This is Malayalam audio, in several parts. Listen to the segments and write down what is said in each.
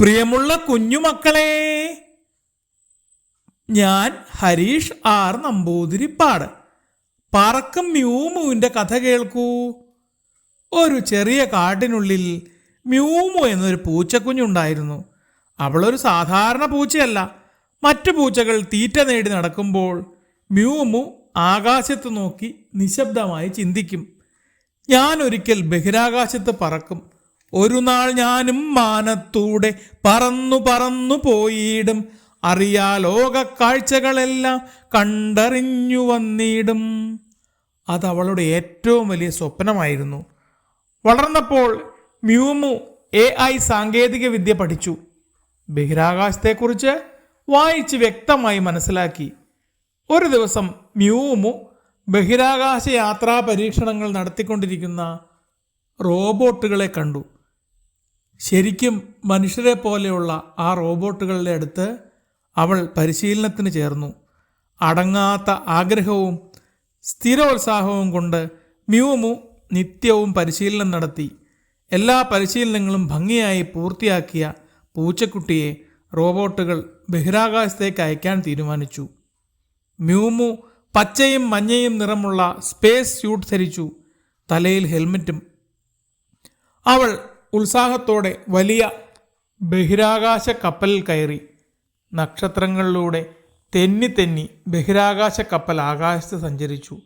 പ്രിയമുള്ള കുഞ്ഞുമക്കളെ ഞാൻ ഹരീഷ് ആർ നമ്പൂതിരിപ്പാട്. പറക്കും മ്യൂമുവിന്റെ കഥ കേൾക്കൂ. ഒരു ചെറിയ കാട്ടിനുള്ളിൽ മ്യൂമു എന്നൊരു പൂച്ചക്കുഞ്ഞുണ്ടായിരുന്നു. അവളൊരു സാധാരണ പൂച്ചയല്ല. മറ്റു പൂച്ചകൾ തീറ്റ നേടി നടക്കുമ്പോൾ മ്യൂമു ആകാശത്ത് നോക്കി നിശബ്ദമായി ചിന്തിക്കും. ഞാൻ ഒരിക്കൽ ബഹിരാകാശത്ത് പറക്കും. ഒരു നാൾ ഞാനും മാനത്തൂടെ പറന്നു പറന്നു പോയിടും. അറിയാ ലോക കാഴ്ചകളെല്ലാം കണ്ടറിഞ്ഞു വന്നിടും. അത് അവളുടെ ഏറ്റവും വലിയ സ്വപ്നമായിരുന്നു. വളർന്നപ്പോൾ മ്യൂമു എ ഐ സാങ്കേതിക വിദ്യ പഠിച്ചു. ബഹിരാകാശത്തെക്കുറിച്ച് വായിച്ച് വ്യക്തമായി മനസ്സിലാക്കി. ഒരു ദിവസം മ്യൂമു ബഹിരാകാശ യാത്രാ പരീക്ഷണങ്ങൾ നടത്തിക്കൊണ്ടിരിക്കുന്ന റോബോട്ടുകളെ കണ്ടു. ശരിക്കും മനുഷ്യരെ പോലെയുള്ള ആ റോബോട്ടുകളുടെ അടുത്ത് അവൾ പരിശീലനത്തിന് ചേർന്നു. അടങ്ങാത്ത ആഗ്രഹവും സ്ഥിരോത്സാഹവും കൊണ്ട് മ്യൂമു നിത്യവും പരിശീലനം നടത്തി. എല്ലാ പരിശീലനങ്ങളും ഭംഗിയായി പൂർത്തിയാക്കിയ പൂച്ചക്കുട്ടിയെ റോബോട്ടുകൾ ബഹിരാകാശത്തേക്ക് അയക്കാൻ തീരുമാനിച്ചു. മ്യൂമു പച്ചയും മഞ്ഞയും നിറമുള്ള സ്പേസ് സ്യൂട്ട് ധരിച്ചു. തലയിൽ ഹെൽമറ്റും അവൾ ഉത്സാഹത്തോടെ വലിയ ബഹിരാകാശ കപ്പലിൽ കയറി നക്ഷത്രങ്ങളിലൂടെ തെന്നി തെന്നി ബഹിരാകാശ കപ്പൽ ആകാശത്ത് സഞ്ചരിച്ചു.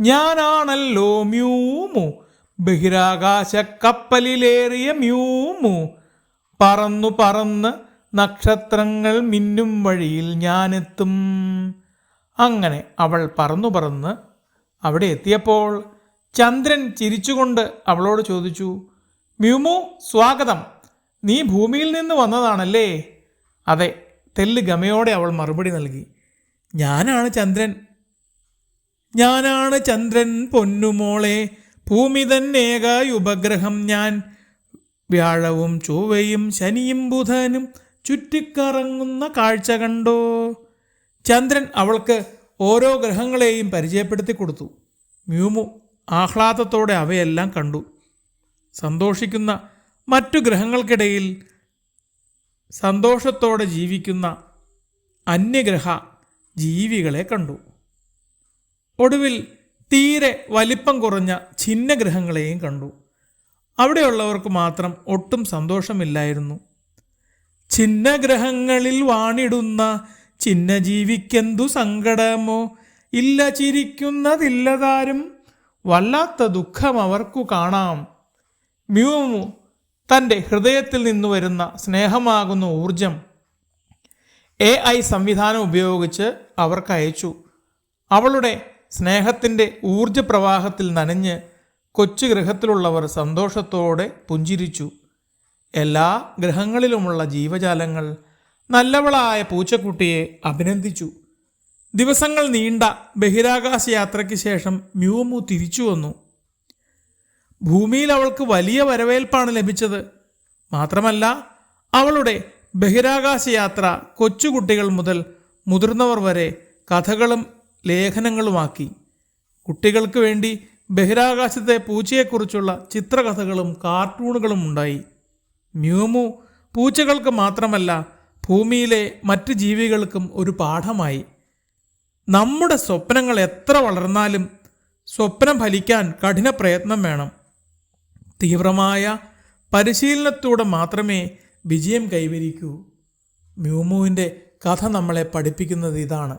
ഞാനാണല്ലോ മ്യൂമു ബഹിരാകാശ കപ്പലിലേറിയ മ്യൂമു. പറന്നു പറന്ന് നക്ഷത്രങ്ങൾ മിന്നും വഴിയിൽ ഞാനെത്തും. അങ്ങനെ അവൾ പറന്നു പറന്ന് അവിടെ എത്തിയപ്പോൾ ചന്ദ്രൻ ചിരിച്ചുകൊണ്ട് അവളോട് ചോദിച്ചു മ്യൂമു സ്വാഗതം. നീ ഭൂമിയിൽ നിന്ന് വന്നതാണല്ലേ? അതെ തെല്ല് ഗമയോടെ അവൾ മറുപടി നൽകി. ഞാനാണ് ചന്ദ്രൻ. ഞാനാണ് ചന്ദ്രൻ പൊന്നുമോളെ ഭൂമി തന്നേക ഉപഗ്രഹം ഞാൻ. വ്യാഴവും ചൊവ്വയും ശനിയും ബുധനും ചുറ്റിക്കറങ്ങുന്ന കാഴ്ച കണ്ടോ? ചന്ദ്രൻ അവൾക്ക് ഓരോ ഗ്രഹങ്ങളെയും പരിചയപ്പെടുത്തി കൊടുത്തു. മ്യൂമു ആഹ്ലാദത്തോടെ അവയെല്ലാം കണ്ടു. സന്തോഷിക്കുന്ന മറ്റു ഗ്രഹങ്ങൾക്കിടയിൽ സന്തോഷത്തോടെ ജീവിക്കുന്ന അന്യഗ്രഹ ജീവികളെ കണ്ടു. ഒടുവിൽ തീരെ വലിപ്പം കുറഞ്ഞ ഛിന്നഗ്രഹങ്ങളെയും കണ്ടു. അവിടെയുള്ളവർക്ക് മാത്രം ഒട്ടും സന്തോഷമില്ലായിരുന്നു. ഛിന്നഗ്രഹങ്ങളിൽ വാണിടുന്ന ചിന്നജീവിക്കെന്തു സങ്കടമോ? ഇല്ല ചിരിക്കുന്നതില്ലതാരും വല്ലാത്ത ദുഃഖം അവർക്കു കാണാം. മ്യൂമു തന്റെ ഹൃദയത്തിൽ നിന്ന് വരുന്ന സ്നേഹമാകുന്ന ഊർജം എ ഐ സംവിധാനം ഉപയോഗിച്ച് അവർക്ക് അയച്ചു. അവളുടെ സ്നേഹത്തിന്റെ ഊർജപ്രവാഹത്തിൽ നനഞ്ഞ് കൊച്ചു ഗ്രഹത്തിലുള്ളവർ സന്തോഷത്തോടെ പുഞ്ചിരിച്ചു. എല്ലാ ഗ്രഹങ്ങളിലുമുള്ള ജീവജാലങ്ങൾ നല്ലവളായ പൂച്ചക്കുട്ടിയെ അഭിനന്ദിച്ചു. ദിവസങ്ങൾ നീണ്ട ബഹിരാകാശ യാത്രയ്ക്ക് ശേഷം മ്യൂമു തിരിച്ചു വന്നു. ഭൂമിയിൽ അവൾക്ക് വലിയ വരവേൽപ്പാണ് ലഭിച്ചത്. മാത്രമല്ല അവളുടെ ബഹിരാകാശ യാത്ര കൊച്ചുകുട്ടികൾ മുതൽ മുതിർന്നവർ വരെ കഥകളും ലേഖനങ്ങളുമാക്കി. കുട്ടികൾക്ക് വേണ്ടി ബഹിരാകാശത്തെ പൂച്ചയെക്കുറിച്ചുള്ള ചിത്രകഥകളും കാർട്ടൂണുകളും ഉണ്ടായി. മ്യൂമു പൂച്ചകൾക്ക് മാത്രമല്ല ഭൂമിയിലെ മറ്റ് ജീവികൾക്കും ഒരു പാഠമായി. നമ്മുടെ സ്വപ്നങ്ങൾ എത്ര വളർന്നാലും സ്വപ്നം ഫലിക്കാൻ കഠിന പ്രയത്നം വേണം. തീവ്രമായ പരിശീലനത്തോടെ മാത്രമേ വിജയം കൈവരിക്കൂ. മ്യൂമുവിന്റെ കഥ നമ്മളെ പഠിപ്പിക്കുന്നത് ഇതാണ്.